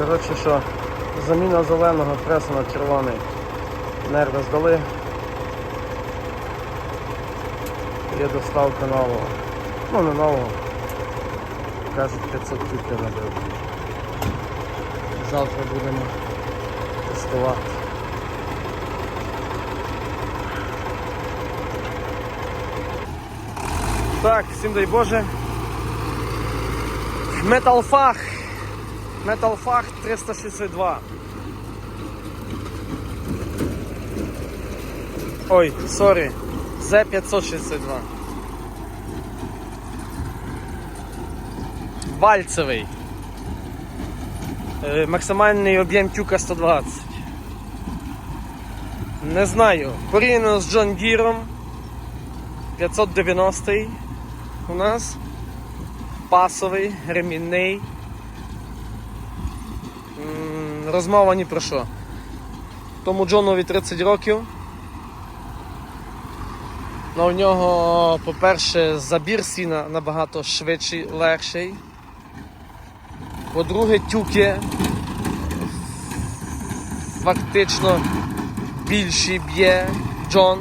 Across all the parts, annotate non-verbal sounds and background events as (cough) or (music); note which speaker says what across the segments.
Speaker 1: Коротше, що заміна зеленого преса на червоний. Нерви здали. Є доставка нового. Ну не нового. Кажуть 500 тільки набив. Завтра будемо тестувати. Так, всім дай Боже. Металфах. Металфах 362. Ой, сорі. З562. Вальцевий. Е, Максимальний об'єм тюка 120. Не знаю. Порівняно з Джон Діром 590 у нас. Пасовий, ремінний. Розмова ні про що. Тому Джонові 30 років. Ну, у нього, по-перше, забір сіна набагато швидший, легший. По-друге, тюки фактично більші б'є Джон.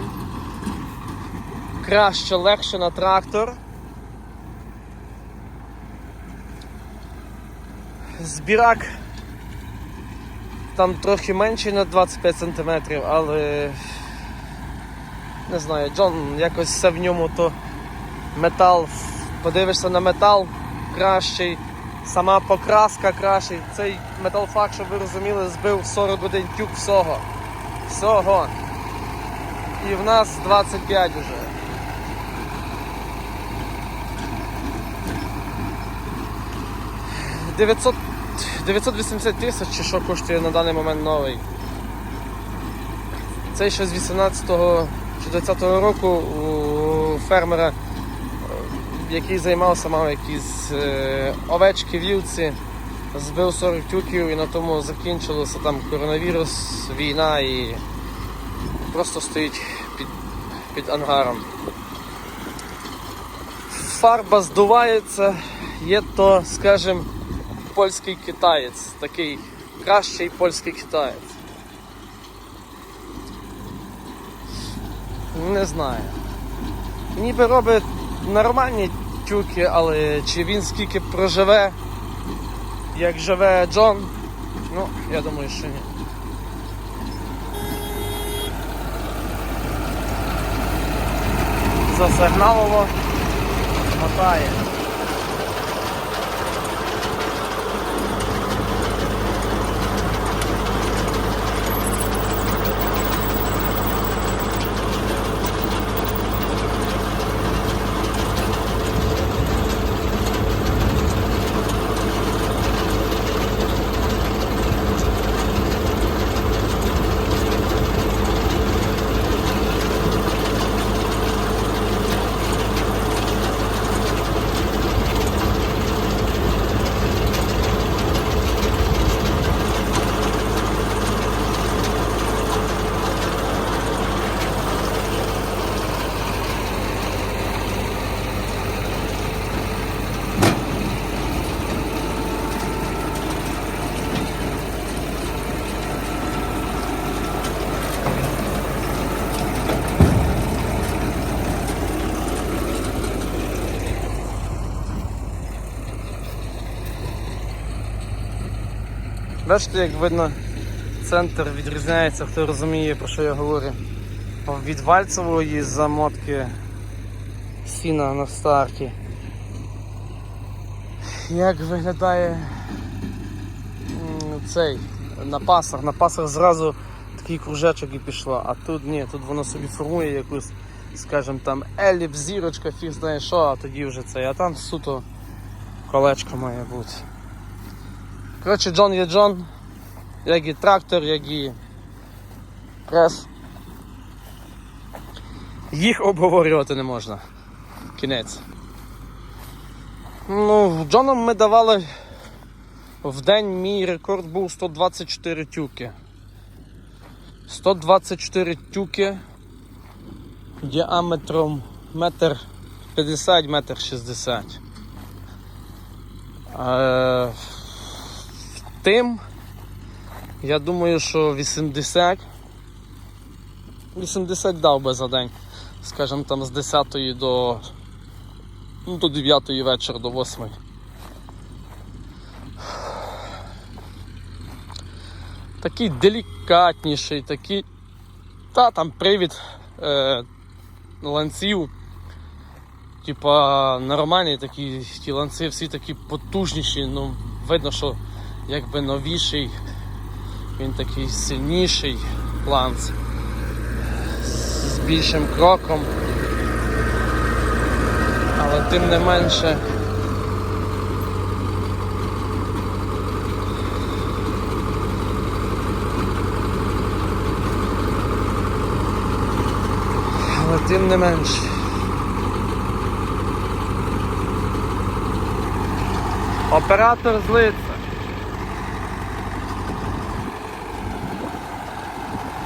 Speaker 1: Краще, легше на трактор. Збірак там трохи менший на 25 см, але не знаю, Джон якось все в ньому то метал. Подивишся на метал кращий, сама покраска кращий. Цей металфак, щоб ви розуміли, збив 41 тюк всього. Всього. І в нас 25 уже. Дев'ятсот 980 тисяч чи що коштує на даний момент новий. Цей ще з 18-го чи 20-го року у фермера, е, який займався, мав якісь е, овечки, вівці, збив 40 тюків і на тому закінчилося там коронавірус, війна і просто стоїть під, під ангаром. Фарба здувається, є то, скажімо, польський китаєць, такий кращий польський китаєць. Не знаю. Ніби робить нормальні тюки, але чи він скільки проживе, як живе Джон, ну, я думаю, що ні. Засигналово, мотає. Бачите, як видно, центр відрізняється, хто розуміє, про що я говорю. Від вальцевої замотки сіна на старті. Як виглядає цей на пасах? Зразу такий кружечок і пішло, а тут ні, тут воно собі формує якусь, скажімо там, еліп, зірочка, фіг знає що, а тоді вже цей, а там суто колечко має бути. Коротше, Джон є Джон, як і трактор, як і прес. Їх обговорювати не можна. Кінець. Ну, Джоном ми давали в день мій рекорд був 124 тюки. 124 тюки діаметром метр 50, метр 60. Е, тим Я думаю, що 80. 80 дав би за день. Скажімо там з 10 до, ну, до 9 вечора, до 8. Такий делікатніший, такий. Та там привід е, ланців. Типа нормальні такі ті ланці, всі такі потужніші, ну видно, що якби новіший, він такий сильніший ланц з більшим кроком. Але тим не менше. Але тим не менше. Оператор злиться.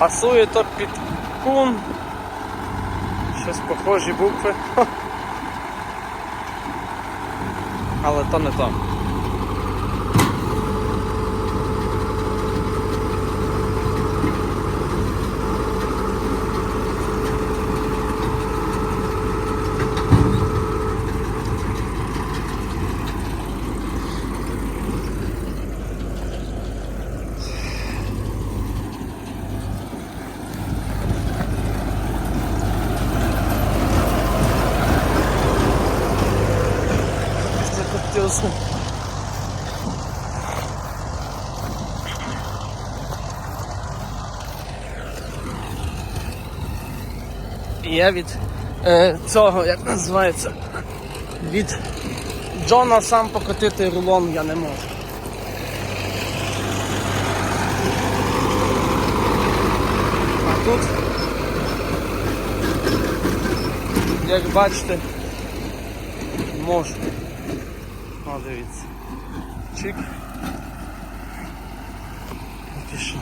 Speaker 1: Пасує то під кун. Щось похожі букви. Але то не то. Закоптився. І Я від е, цього, як називається, від Джона сам покотити рулон я не можу. А тут, як бачите, можу. О, дивіться. Чик. Пішов.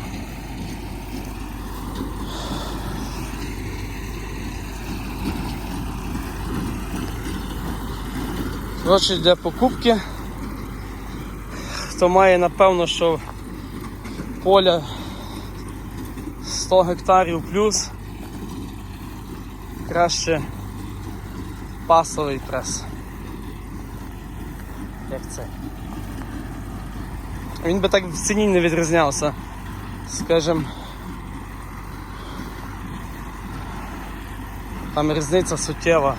Speaker 1: Коротше, для покупки. Хто має напевно, що поля 100 гектарів плюс краще пасовий прес. Як це? Він би так в ціні не відрізнявся. Скажем. Там різниця суттєва.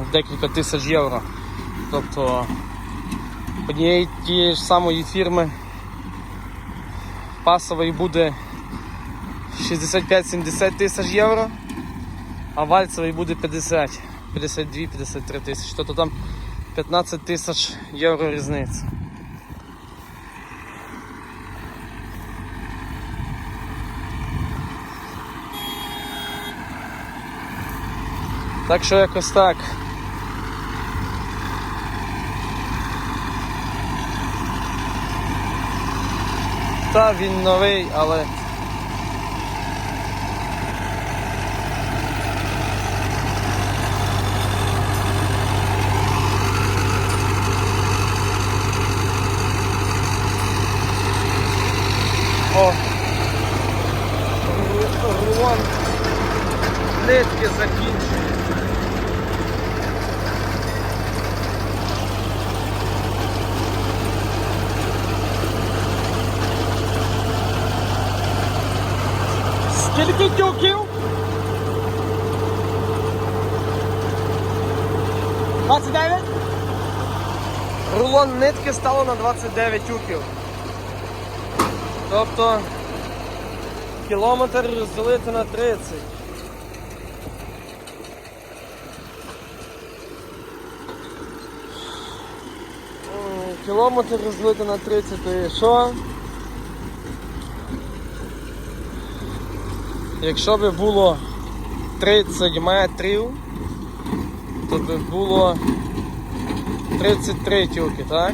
Speaker 1: В Декілька тисяч євро. Тобто однієї тієї ж самої фірми пасовий буде 65-70 тисяч євро, а вальцевий буде 50, 52-53 тисячі. Тобто там 15 тисяч євро різниця. Так що якось так. Та він новий, але О! Ру- Рулон нитки закінчує. Скільки тюків? 29? Рулон нитки стало на 29 тюків. Тобто кілометр розділити на 30. Кілометр розділити на 30, то є що? Якщо би було 30 метрів, то би було 33 тюки, так?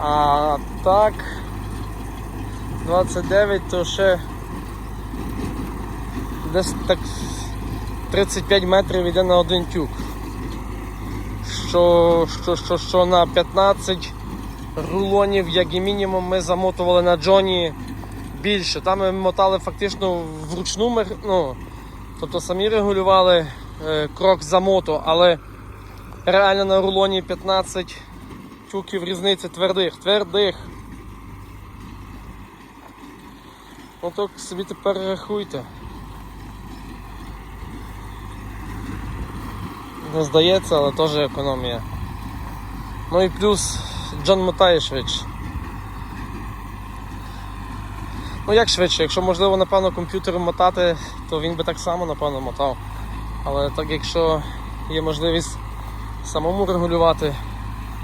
Speaker 1: А так 29, то ще десь так 35 метрів йде на один тюк. Що, що, що, що на 15 рулонів, як і мінімум, ми замотували на Джоні більше. Там ми мотали фактично вручну, ну, тобто самі регулювали е, крок замоту, але реально на рулоні 15 тюків різниці твердих, твердих. Ну так собі тепер рахуйте. Не здається, але теж економія. Ну і плюс Джон мотає швидше. Ну як швидше, якщо можливо напевно комп'ютером мотати, то він би так само напевно мотав. Але так якщо є можливість самому регулювати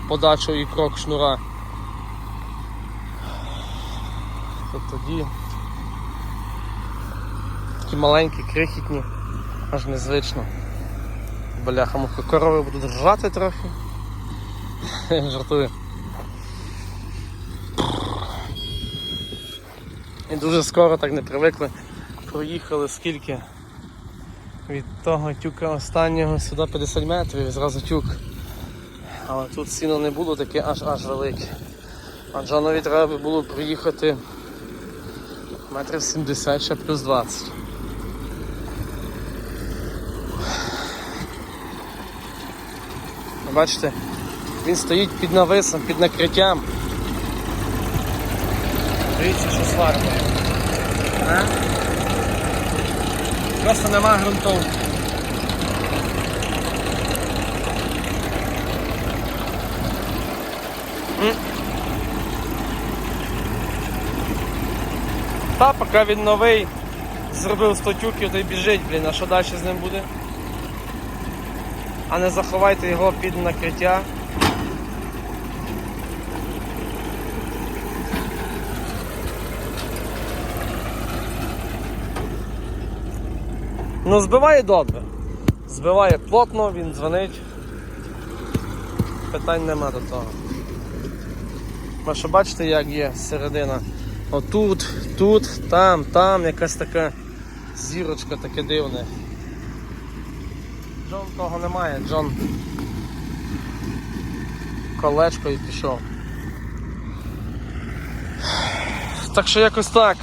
Speaker 1: подачу і крок шнура, то тоді такі маленькі, крихітні, аж незвично. Бляха, муха, корови будуть ржати трохи. (laughs) Жартую. І дуже скоро так не привикли. Проїхали скільки від того тюка останнього сюди 50 метрів зразу тюк. Але тут сіно не було таке аж аж велике. А Джонові треба було проїхати метрів 70 ще плюс 20. Бачите, він стоїть під нависом, під накриттям. Дивіться, що сварка. Просто нема ґрунтовки. Та, поки він новий, зробив 100 тюків, то й біжить, блін, а що далі з ним буде? А не заховайте його під накриття. Ну, збиває добре. Збиває плотно, він дзвонить. Питань нема до того. Ви що бачите, як є середина? Отут, тут, там, там якась така зірочка таке дивне. Джон того немає, Джон колечко і пішов. Так що якось так.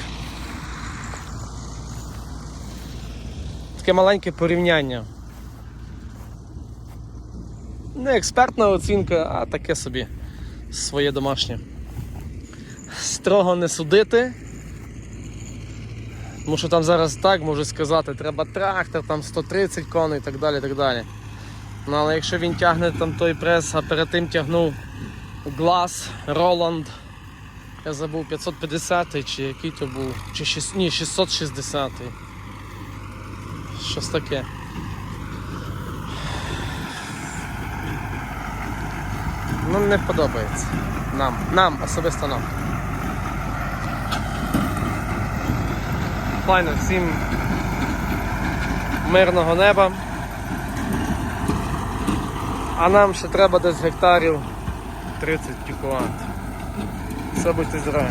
Speaker 1: Таке маленьке порівняння. Не експертна оцінка, а таке собі своє домашнє. Строго не судити. Тому що там зараз так можу сказати, треба трактор, там 130 коней і так далі. так далі. Ну але якщо він тягне там той прес, а перед тим тягнув Глаз, Роланд, я забув 550 чи який то був, чи 6, ні, 660. Щось таке. Ну не подобається. Нам, нам, особисто нам. Файно, всім мирного неба. А нам ще треба десь гектарів 30 тюкувати. Все будьте здорові.